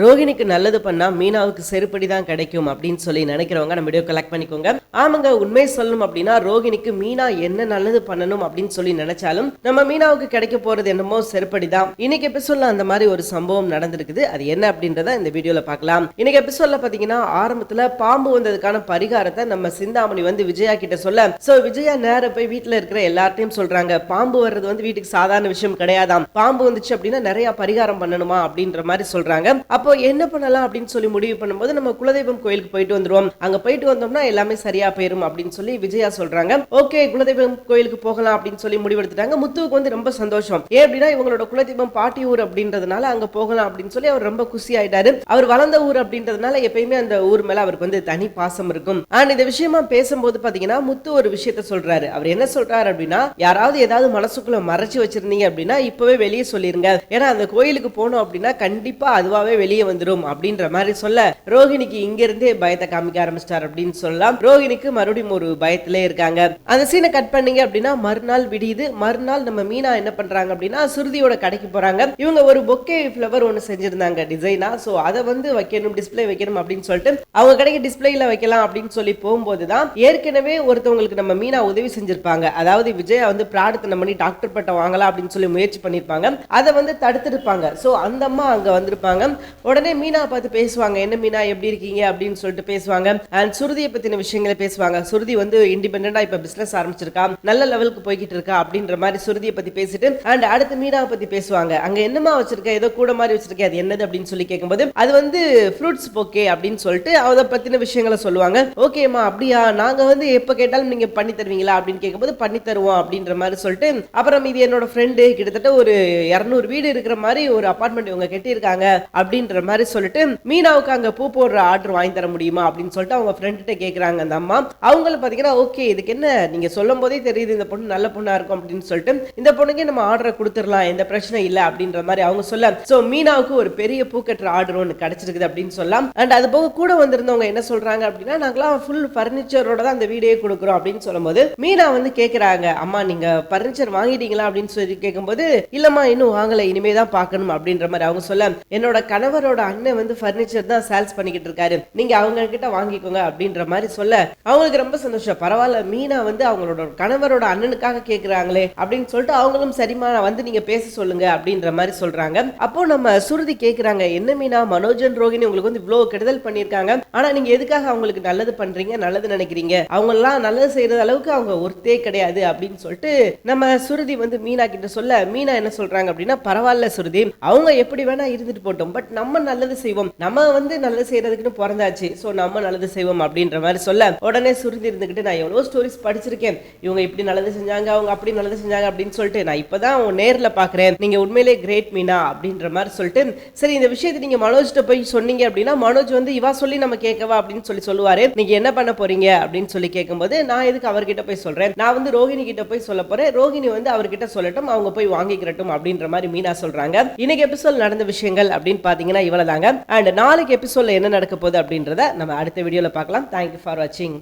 ரோஹிணிக்கு நல்லது பண்ணா மீனாவுக்கு செருப்படி தான் கிடைக்கும் அப்படின்னு சொல்லி நினைக்கிறவங்க நம்ம வீடியோ கலெக்ட் பண்ணிக்கோங்க. ஆமாங்க உண்மை சொல்லணும் அப்படின்னா ரோஹிணிக்கு மீனா என்ன நல்லது பண்ணணும் அப்படின்னு சொல்லி நினைச்சாலும் நம்ம மீனாவுக்கு கிடைக்க போறது என்னமோ செருப்படி தான். இன்னைக்கு எபிசோட்ல அந்த மாதிரி ஒரு சம்பவம் நடந்திருக்குது. அது என்ன அப்படின்றத இந்த வீடியோல பார்க்கலாம். இன்னைக்கு எபிசோட்ல பாத்தீங்கன்னா ஆரம்பத்துல பாம்பு வந்ததுக்கான பரிகாரத்தை நம்ம சிந்தாமணி வந்து விஜயா கிட்ட சொல்ல. சோ விஜயா நேர போய் வீட்டுல இருக்கிற எல்லார்ட்டையும் சொல்றாங்க பாம்பு வர்றது வந்து வீட்டுக்கு சாதாரண விஷயம் கிடையாதாம். பாம்பு வந்துச்சு அப்படின்னா நிறைய பரிகாரம் பண்ணணுமா? அப்படின்ற மாதிரி சொல்றாங்க. அப்போ என்ன பண்ணலாம் அப்படின்னு சொல்லி முடிவு பண்ணும்போது நம்ம குலதெய்வம் கோயிலுக்கு போயிட்டு வந்துருவோம். அங்க போயிட்டு வந்தோம்னா எல்லாமே சரியா போயிரும் அப்படின்னு சொல்லி விஜயா சொல்றாங்க. ஓகே குலதெய்வம் கோயிலுக்கு போகலாம் அப்படின்னு சொல்லி முடிவெடுத்துட்டாங்க. முத்துவுக்கு வந்து ரொம்ப சந்தோஷம். ஏன் அப்படின்னா இவங்களோட குலதெய்வம் பாட்டி ஊர் அப்படின்றதுனால அங்க போகலாம் அப்படின்னு சொல்லி அவர் ரொம்ப குசி ஆயிட்டாரு. அவர் வளர்ந்த ஊர் அப்படின்றதுனால எப்பயுமே அந்த ஊர் மேல அவருக்கு வந்து தனி பாசம் இருக்கும். அண்ட் இந்த விஷயமா பேசும்போது பாத்தீங்கன்னா முத்து ஒரு விஷயத்த சொல்றாரு. அவர் என்ன சொல்றாரு அப்படின்னா யாராவது ஏதாவது மனசுக்குள்ள மறைச்சு வச்சிருந்தீங்க அப்படின்னா இப்பவே வெளியே சொல்லிருங்க. ஏன்னா அந்த கோயிலுக்கு போனோம் அப்படின்னா கண்டிப்பா அதுவாவே வெளியே வந்துரும் அப்படின்ற மாதிரி சொல்ல ரோஹிணிக்கு இங்கிருந்தே பயத்தை காமிக்க ஆரம்பிச்சிட்டார் அப்படின்னு சொல்லலாம். ரோஹிணிக்கு மறுபடியும் ஒரு பயத்திலே இருக்காங்க. அந்த சீனை கட் பண்ணீங்க அப்படின்னா மறுநாள் விடியுது. மறுநாள் நம்ம மீனா என்ன பண்றாங்க அப்படின்னா சுருதியோட கடைக்கு போறாங்க. இவங்க ஒரு பொக்கே ஃபிளவர் ஒன்று செஞ்சிருந்தாங்க டிசைனா ஸோ அதை வந்து வைக்கணும் டிஸ்பிளே வைக்கணும் அப்படின்னு சொல்லிட்டு அவங்க கடைக்கு டிஸ்பிளேல வைக்கலாம் அப்படின்னு சொல்லி போகும்போது தான் ஏற்கனவே ஒருத்தவங்களுக்கு நம்ம மீனா உதவி செஞ்சிருப்பாங்க. அதாவது விஜயா வந்து பிரார்த்தனை பண்ணி டாக்டர் பட்டம் வாங்கலாம் அப்படின்னு சொல்லி முயற்சி பண்ணியிருப்பாங்க அதை வந்து தடுத்திருப்பாங்க. ஸோ அந்த அம்மா அங்க வந்திருப்பாங்க. உடனே மீனா பார்த்து பேசுவாங்க என்ன மீனா எப்படி இருக்கீங்க? அப்படின்னு சொல்லிட்டு பேசுவாங்க. அண்ட் சுருதியை பத்தின விஷயங்களை பேசுவாங்க. சுருதி வந்து இண்டிபெண்டா இப்ப பிசினஸ் ஆரம்பிச்சிருக்கா நல்ல லெவலுக்கு போய்கிட்டு இருக்கா அப்படின்ற மாதிரி சுருதியை பத்தி பேசிட்டு அண்ட் அடுத்து மீனாவை பத்தி பேசுவாங்க. அங்க என்னமா வச்சிருக்க? ஏதோ கூட மாதிரி வச்சிருக்க. அது என்னது? அப்படின்னு சொல்லி கேட்கும்போது அது வந்து ஃப்ரூட்ஸ் போக்கே அப்படின்னு சொல்லிட்டு அதை பத்தின விஷயங்களை சொல்லுவாங்க. ஓகேம்மா அப்படியா? நாங்க வந்து எப்ப கேட்டாலும் நீங்க பண்ணி தருவீங்களா? அப்படின்னு கேட்கும்போது பண்ணி தருவோம் அப்படின்ற மாதிரி சொல்லிட்டு அப்புறம் இது என்னோட ஃப்ரெண்டு கிட்டத்தட்ட ஒரு இரநூறு வீடு இருக்கிற மாதிரி ஒரு அபார்ட்மெண்ட் இவங்க கட்டியிருக்காங்க அப்படின்ற மாதிரி சொல்லிட்டு மீனாவுக்கு அங்க பூ போடுற ஆர்டர் வாங்கி தர முடியுமா அப்படின்னு சொல்லிட்டு அவங்க ஃப்ரெண்ட்ட கேக்குறாங்க அந்த அம்மா. அவங்கள பாத்தீங்கன்னா ஓகே இதுக்கு என்ன நீங்க சொல்லும் போதே தெரியுது இந்த பொண்ணு நல்ல பொண்ணா இருக்கும் அப்படின்னு சொல்லிட்டு இந்த பொண்ணுக்கு நம்ம ஆர்டரை கொடுத்துடலாம் எந்த பிரச்சனை இல்ல அப்படின்ற மாதிரி அவங்க சொல்ல. சோ மீனாவுக்கு ஒரு பெரிய பூ கட்டுற ஆர்டர் ஒன்று கிடைச்சிருக்குது அப்படின்னு சொல்லலாம். அண்ட் அது போக கூட வந்திருந்தவங்க என்ன சொல்றாங்க அப்படின்னா நாங்களாம் ஃபுல் ஃபர்னிச்சரோட தான் அந்த வீடே கொடுக்குறோம் அப்படின்னு சொல்லும்போது மீனா வந்து கேக்குறாங்க அம்மா நீங்க ஃபர்னிச்சர் வாங்கிட்டீங்களா? அப்படின்னு சொல்லி கேட்கும்போது இல்லம்மா இன்னும் வாங்கல இனிமே தான் பார்க்கணும் அப்படின்ற மாதிரி அவங்க சொல்ல. என்னோட அவரோட அண்ணன் வந்து ஃபர்னிச்சர் தான் சேல்ஸ் பண்ணிக்கிட்டு இருக்காரு. நீங்க அவங்க கிட்ட வாங்கிக்கோங்க அப்படின்ற மாதிரி சொல்ல அவங்களுக்கு ரொம்ப சந்தோஷம். பரவாயில்ல மீனா வந்து அவங்களோட கணவரோட அண்ணனுக்காக கேக்குறாங்களே அப்படின்னு சொல்லிட்டு அவங்களும் சரிமா வந்து நீங்க பேச சொல்லுங்க அப்படின்ற மாதிரி சொல்றாங்க. அப்போ நம்ம சுருதி கேக்குறாங்க என்ன மீனா மனோஜன் ரோகிணி உங்களுக்கு வந்து இவ்வளவு கெடுதல் பண்ணிருக்காங்க ஆனா நீங்க எதுக்காக அவங்களுக்கு நல்லது பண்றீங்க நல்லது நினைக்கிறீங்க? அவங்க எல்லாம் நல்லது செய்யறது அளவுக்கு அவங்க ஒருத்தே கிடையாது. அப்படின்னு சொல்லிட்டு நம்ம சுருதி வந்து மீனா கிட்ட சொல்ல மீனா என்ன சொல்றாங்க அப்படின்னா பரவாயில்ல சுருதி அவங்க எப்படி வேணா இருந்துட்டு போட்டோம் பட் நம்ம நம்ம நல்லது செய்வோம். நம்ம வந்து நல்லது செய்யறதுக்குன்னு பிறந்தாச்சு. சோ நம்ம நல்லது செய்வோம் அப்படின்ற மாதிரி சொல்ல உடனே சுருதி இருந்துக்கிட்டு நான் எவ்வளவு ஸ்டோரிஸ் படிச்சிருக்கேன். இவங்க இப்படி நல்லது செஞ்சாங்க அவங்க அப்படி நல்லது செஞ்சாங்க அப்படின்னு சொல்லிட்டு நான் இப்பதான் உங்க நேர்ல பாக்குறேன். நீங்க உண்மையிலே கிரேட் மீனா அப்படின்ற மாதிரி சொல்லிட்டு சரி இந்த விஷயத்தை நீங்க மனோஜ்கிட்ட போய் சொன்னீங்க அப்படின்னா மனோஜ் வந்து இவா சொல்லி நம்ம கேட்கவா அப்படின்னு சொல்லி சொல்லுவாரு. நீங்க என்ன பண்ண போறீங்க அப்படின்னு சொல்லி கேட்கும்போது நான் எதுக்கு அவர்கிட்ட போய் சொல்றேன்? நான் வந்து ரோஹிணி கிட்ட போய் சொல்ல போறேன். ரோஹிணி வந்து அவர்கிட்ட சொல்லட்டும் அவங்க போய் வாங்கிக்கிறட்டும் அப்படின்ற மாதிரி மீனா சொல்றாங்க. இன்னைக்கு எபிசோட் நடந்த விஷயங்கள் அப்படின்னு பாத்தீங்கன்னா இவ்வளவுதாங்க. அண்ட் நாளைக்கு எபிசோட்ல என்ன நடக்க போகுது அப்படின்றத நம்ம அடுத்த வீடியோவில் பார்க்கலாம். தேங்க்யூ ஃபார் வாட்சிங்